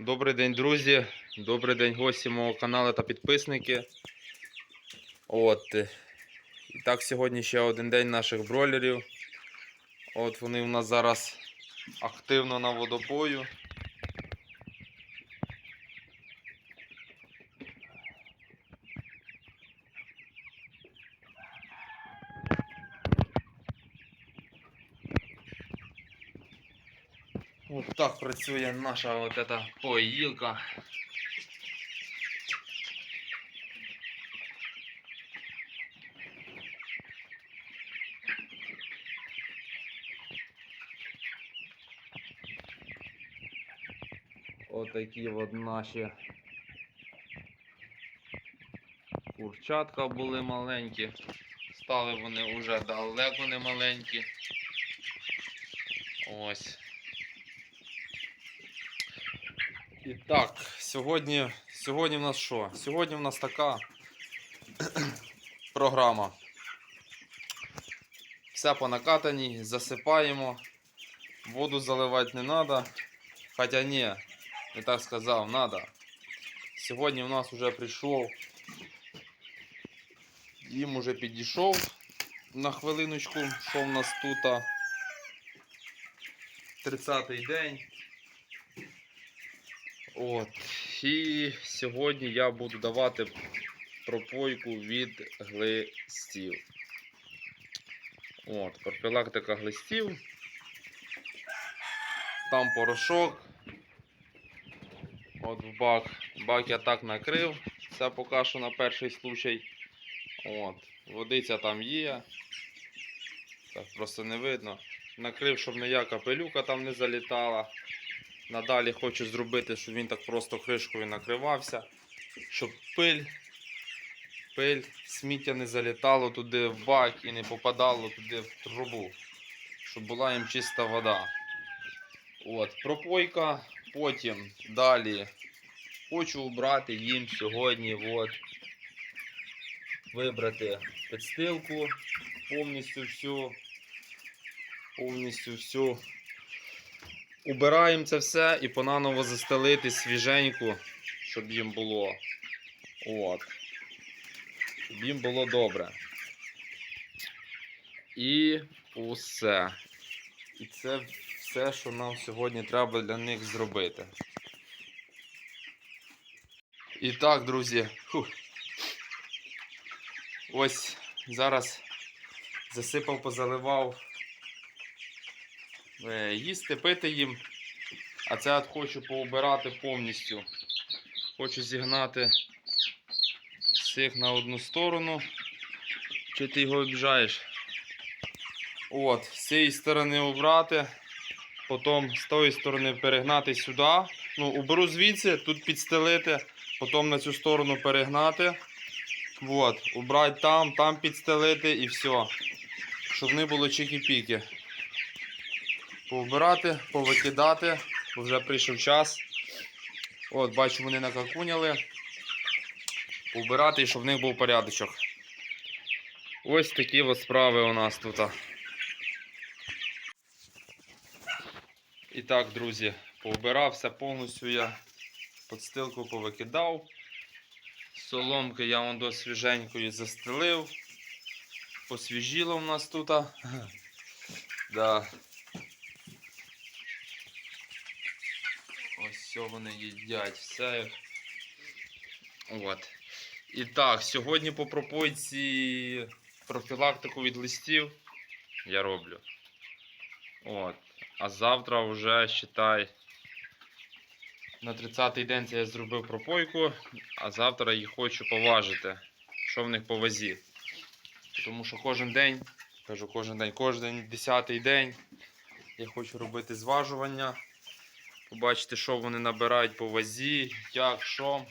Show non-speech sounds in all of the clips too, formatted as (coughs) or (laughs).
Добрий день, друзі. Добрий день, гості мого каналу та підписники. От. е, І так, сьогодні ще один день наших бройлерів. От вони у нас зараз активно на водопою. От так працює наша от эта поїлка. Отакі от наші курчатка були маленькі. Стали вони вже далеко не маленькі. Ось. І так, сьогодні, сьогодні в нас що? Сьогодні в нас така програма. Все по накатанні, засипаємо. Воду заливати не треба. Хоча ні, не так сказав, треба. Сьогодні в нас вже прийшов. Їм уже підійшов на хвилиночку, що в нас тут. 30-й день. От. І сьогодні я буду давати пропойку від глистів. От, профілактика глистів. Там порошок. От в бак. Бак я так накрив. Це поки що на перший случай. От. Водиця там є. Так просто не видно. Накрив, щоб ніяка капелюка там не залітала. Надалі хочу зробити, щоб він так просто кришкою накривався, щоб пиль, пиль, сміття не залітало туди в бак і не попадало туди в трубу, щоб була їм чиста вода. От, пропойка, потім далі хочу убрати їм сьогодні от, вибрати підстилку повністю всю, повністю всю. Убираємо це все і понаново застелити свіженьку, щоб їм було. От. Щоб їм було добре. І усе. І це все, що нам сьогодні треба для них зробити. І так, друзі. Фух. Ось зараз засипав, позаливав їсти, пити їм. А це от хочу поубирати повністю. Хочу зігнати всіх на одну сторону. Чи ти його обіжаєш? От, з цієї сторони убрати, потім з тої сторони перегнати сюди. Ну, уберу звідси, тут підстелити, потім на цю сторону перегнати. От, убрати там, там підстелити і все. Щоб не було чики-піки повбирати, повикидати, бо вже прийшов час. От, бачу, вони накакуняли. Повбирати і щоб в них був порядочок. Ось такі от справи у нас тут. І так, друзі, повбирався повністю я подстилку повикидав. Соломки я вон до свіженької застелив. Посвіжіло у нас тут. (laughs) Да. Все вони їдять, все. От. І так, сьогодні по пропойці профілактику від листів я роблю. От. А завтра вже считай. На 30-й день це я зробив пропойку, а завтра їх хочу поважити. Що в них по вазі. Тому що кожен день, кажу кожен день, кожен 10-й день я хочу робити зважування. Побачити, що вони набирають по вазі, як, що.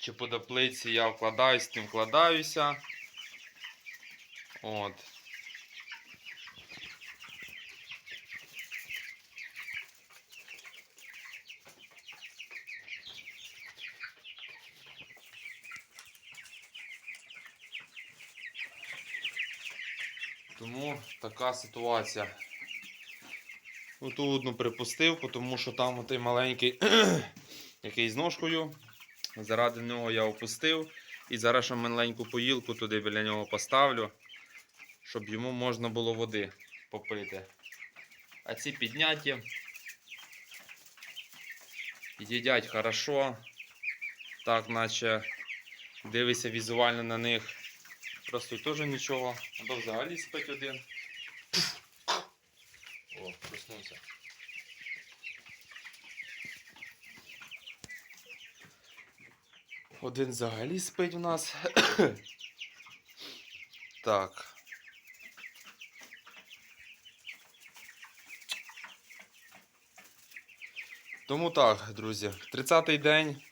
Чи по таблиці я вкладаюсь, тим вкладаюся. От. Тому така ситуація. Оту одну припустив, тому що там отий маленький, (clears throat) який з ножкою. Заради нього я опустив. І зараз ще маленьку поїлку туди біля нього поставлю, щоб йому можна було води попити. А ці підняті. Їдять хорошо. Так, наче дивися візуально на них. Просто теж нічого. Або взагалі спить один. О. Один взагалі спить у нас. (coughs) так. Тому так, друзі, 30-й день.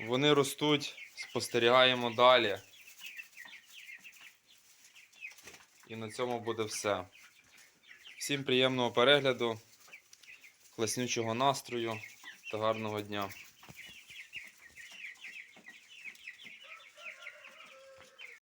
Вони ростуть, спостерігаємо далі. І на цьому буде все. Всім приємного перегляду, класнючого настрою та гарного дня.